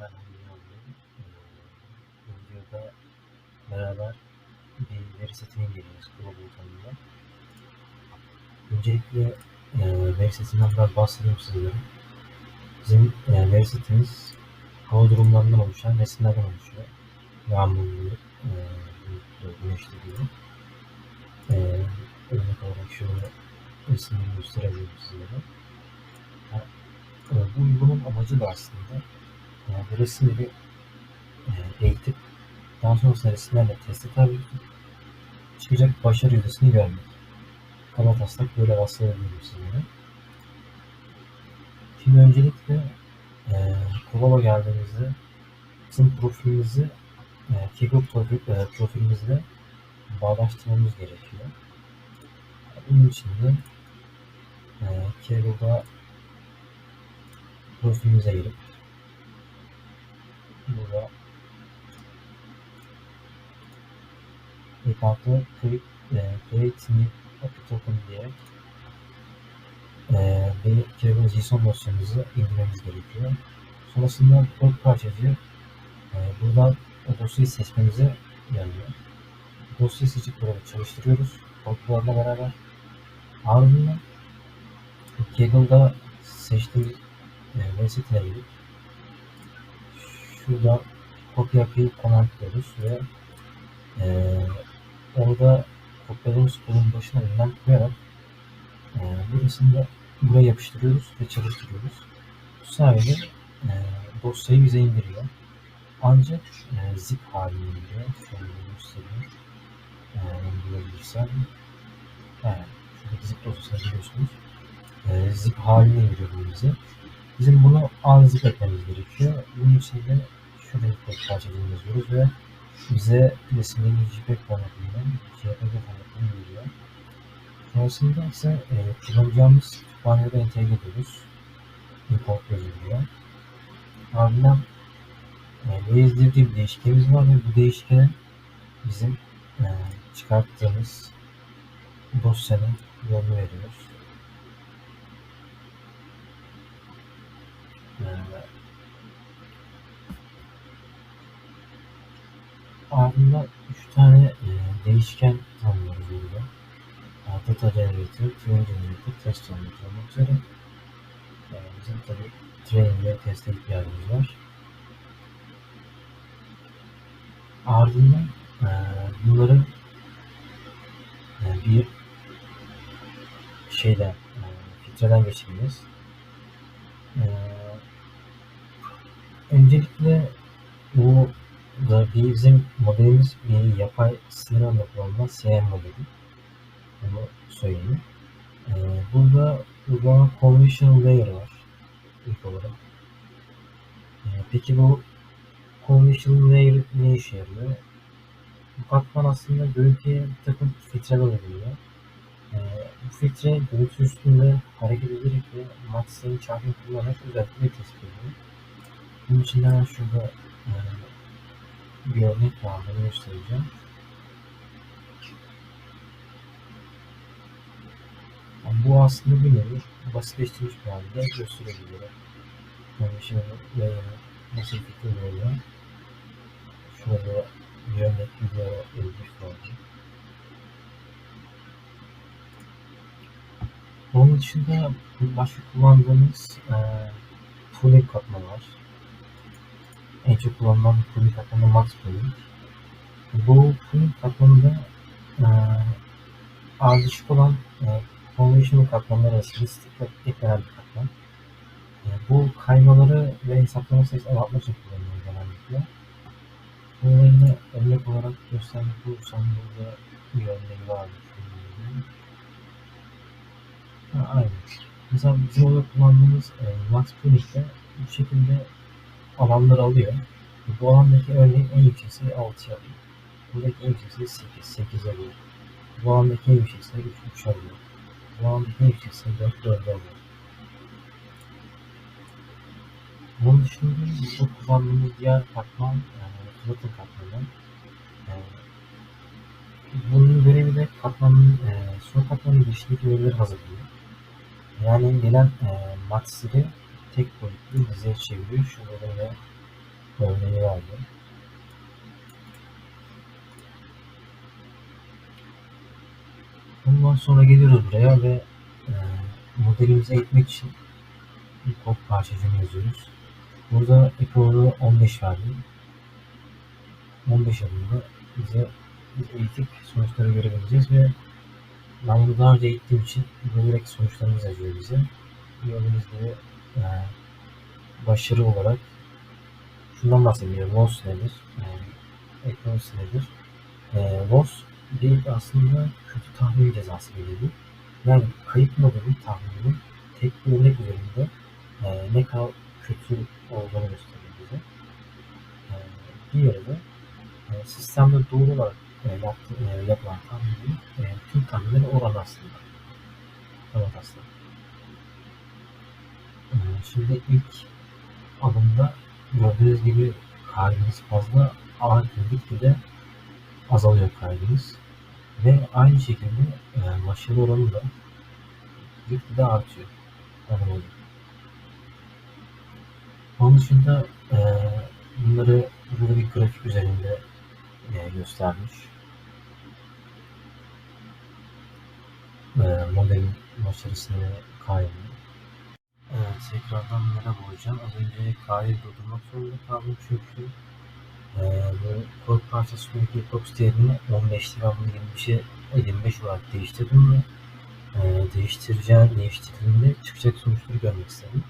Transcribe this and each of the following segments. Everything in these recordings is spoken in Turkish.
ben Yavrum. Ee, bu videoda beraber bir veri setini inceliyoruz Global tanımda. Öncelikle e, veri setinden biraz bahsedeyim sizlere. Bizim e, veri setimiz hava durumlarından oluşan resimlerden oluşuyor. Yağmurlu, e, bulutlu, güneşli gibi. E, örnek olarak şöyle resimleri gösterebilirim sizlere. Ha, e, bu uygulamanın amacı da aslında yani resimleri e, eğitip daha sonrasında resimlerle teste tabi tutup çıkacak başarı yüzdesini görmek. Kaba taslak böyle bahsedebilirim sizlere. Şimdi öncelikle e, Kolaba geldiğimizde bizim profilimizi e, Kaggle profil, e, profilimizle bağdaştırmamız gerekiyor. Bunun için de e, Kaggle'da profilimize girip burada account'ı create, e, create new API token diyerek e, bir JSON dosyamızı indirmemiz gerekiyor. Sonrasında kod parçacı e, buradan dosyayı seçmemize yarıyor. Dosyayı seçip burada çalıştırıyoruz. Kodlarla beraber. Ardından Kaggle'da seçtiğimiz e, girip şurada kopya yapıyı konaklıyoruz ve e, orada kopyaladığımız kodun başına ünlem koyarak e, burasını buraya yapıştırıyoruz ve çalıştırıyoruz. Bu sayede e, dosyayı bize indiriyor. Ancak e, zip halinde indiriyor. Şöyle göstereyim. E, bulabilirsem. Yani şuradaki zip dosyasını biliyorsunuz. E, zip halinde indiriyor bu bize. Bizim bunu unzip etmemiz gerekiyor. Bunun için de şurada bir parçacığını yazıyoruz ve bize resimlerin JPEG formatından JPEG formatını veriyor. Sonrasında ise e, kullanacağımız kütüphanede entegre ediyoruz. Import yazılıyor. Ardından e, Layers diye bir değişkenimiz var ve bu değişkene bizim e, çıkarttığımız dosyanın yolunu veriyoruz. E, ardından 3 tane e, değişken tanımlıyoruz burada. Data Generator, Train Generator, Test Generator olmak üzere. Yani bizim tabi train ve teste ihtiyacımız var. Ardından e, bunları e, bir şeyden e, filtreden geçireceğiz. E, öncelikle bu da bizim modelimiz bir yapay sinir kullanılan CM modeli. Bunu söyleyeyim. Ee, burada uygulama convolutional layer var ilk olarak. Ee, peki bu convolutional layer ne işe yarıyor? Bu katman aslında görüntüye bir takım filtreler oluyor. Ee, bu filtre görüntü üstünde hareket ederek ve matrislerin çarpımı kullanarak özellikle tespit ediyor. Bunun için hemen şurada e, bir örnek var. Göstereceğim. Yani bu aslında bir nevi basitleştirilmiş bir halde gösterebiliyor. Yani şimdi yayını nasıl fikir veriyor. Şurada bir örnek video ilgisi var. Onun dışında başka kullandığımız e, tooling katmanı var. En çok kullanılan tooling katmanı Max Tooling. Bu tooling katmanında e, ardışık olan e, Conventional katmanlar arasında sıklıkla eklenen bir katman. E, bu kaymaları ve hesaplama sayısını azaltmak için kullanılıyor genellikle. Bunu yine örnek olarak göstermek olursam burada bir örneği var. Ha, aynen. Mesela bizim orada kullandığımız e, Max Punic'te bu şekilde alanları alıyor. Bu alandaki örneğin en sayı 6'ya alıyor. Buradaki en yüksek sayı 8, 8 alıyor. Bu alandaki en yüksek sayı 3, 3 alıyor. Bu alandaki en yüksek sayı 4, 4 alıyor. Bunun dışında burada kullandığımız diğer katman yani Flutter katmanı. Bunun görevi de katmanın e, son katmanın dışındaki verileri hazırlıyor. Yani gelen e, matrisleri tek boyutlu dizeye çeviriyor. Şurada böyle örneği vardı. Ondan sonra geliyoruz buraya ve e, modelimizi eğitmek için bir kod parçacığını yazıyoruz. Burada equal'ı 15 verdim. 15 adımda bize biz eğitip sonuçları görebileceğiz ve ben bunu daha önce eğittiğim için burada direkt sonuçlarımız yazıyor bize. Gördüğünüz gibi e, başarı olarak şundan bahsediyor. VOS nedir? Yani ekonomisi nedir? E, VOS bir aslında kötü tahmin cezası belirli. Yani kayıp modelin tahmininin tek bir örnek üzerinde e, ne kadar kötü olduğunu gösteriyor bize. E, diğeri de e, sistemde doğru olarak e, yaptı, e, yapılan tahminin e, tüm tahminlerin oranı aslında. Evet aslında. E, şimdi ilk adımda gördüğünüz gibi kaydımız fazla ağırken gitgide azalıyor kaydımız. Ve aynı şekilde e, başarı oranı da gitgide artıyor. Anladım. Onun dışında e, bunları burada bir grafik üzerinde e, göstermiş. E, modelin başarısını kaybını. Tekrardan merhaba hocam. Az önce kaydı durdurmak zorunda kaldım çünkü e, bu kod parçasındaki epox değerini 15 lira 25'e 25 olarak değiştirdim ve e, değiştireceğim, değiştirdiğimde çıkacak sonuçları görmek istedim.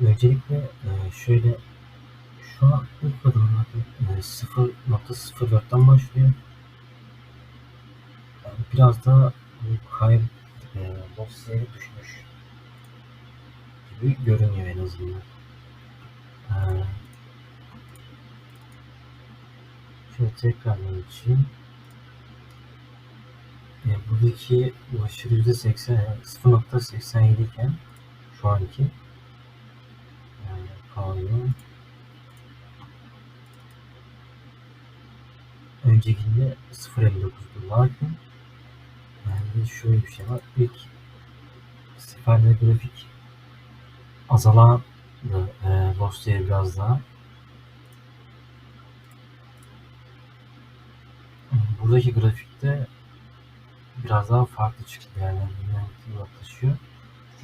Öncelikle e, şöyle şu an ilk adım bakın e, 0.04'ten başlıyor. Yani biraz daha bu kayıp e, dosyayı düşmüş gibi görünüyor en azından. E, şöyle tekrar geçeyim. E, buradaki başarı %80 0.87 iken şu anki yani kanun öncekinde 0.59'du lakin yani şöyle bir şey var ilk seferde grafik azalan e, dosyaya biraz daha. Buradaki grafikte biraz daha farklı çıktı bundan yaklaşıyor.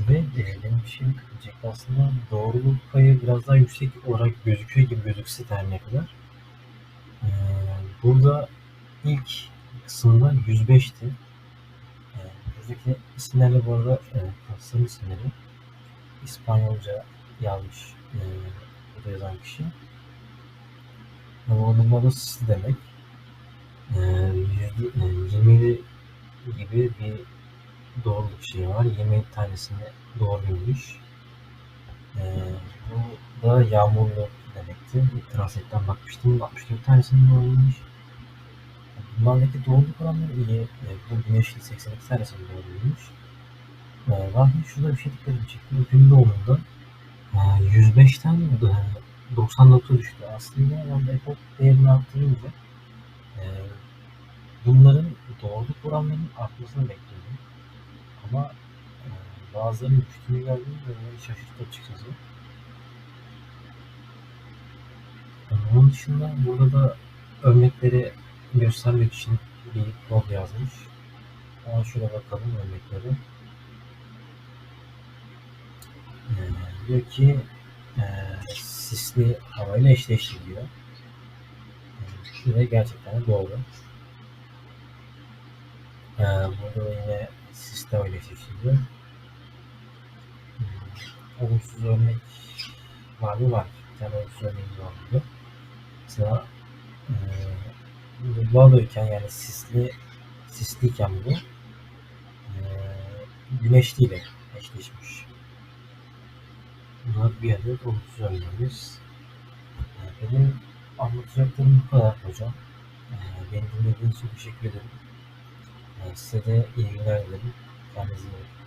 Ve benim bir şeyim kırılacaktı aslında doğruluk payı biraz daha yüksek olarak gözüküyor gibi gözükse her ne kadar. E, burada ilk kısımda 105'ti e, buradaki isimlerle bu arada e, kasım isimleri İspanyolca yazmış e, burada yazan kişi ama onun adı sisli demek e, 27 gibi bir doğruluk şeyi var. 27 tanesini doğruymuş. Ee, bu da yağmurlu demekti. Translate'den bakmıştım. 64 tanesini doğruymuş. Bunlardaki doğruluk oranları iyi. E, bu güneşli 82 tanesini doğruymuş. E, lakin şurada bir şey dikkatimi çekti. Gün doğumunda e, 105'ten e, 99 düştü. Aslında ben de epok değerini arttırınca e, bunların doğruluk oranlarının artmasını bekliyordum. Ama e, bazılarının düştüğünü gördüğümde beni şaşırttı açıkçası. Yani onun dışında burada da örnekleri göstermek için bir kod yazmış. Ama şöyle bakalım örnekleri. Ee, diyor ki e, sisli havayla eşleştiriliyor. Yani, ve gerçekten doğru. Ee, burada yine sistem ile seçildi. Hmm, olumsuz örnek var mı? Var. Bir tane olumsuz örneğimiz var burada. Mesela e, Lalo'yken yani sisli sisliyken bu e, güneşliyle eşleşmiş. Bunlar bir adet olumsuz örneğimiz. Benim anlatacaklarım bu kadar hocam. E, beni dinlediğiniz için teşekkür ederim. Size de iyi günler dilerim. Kendinize iyi bakın.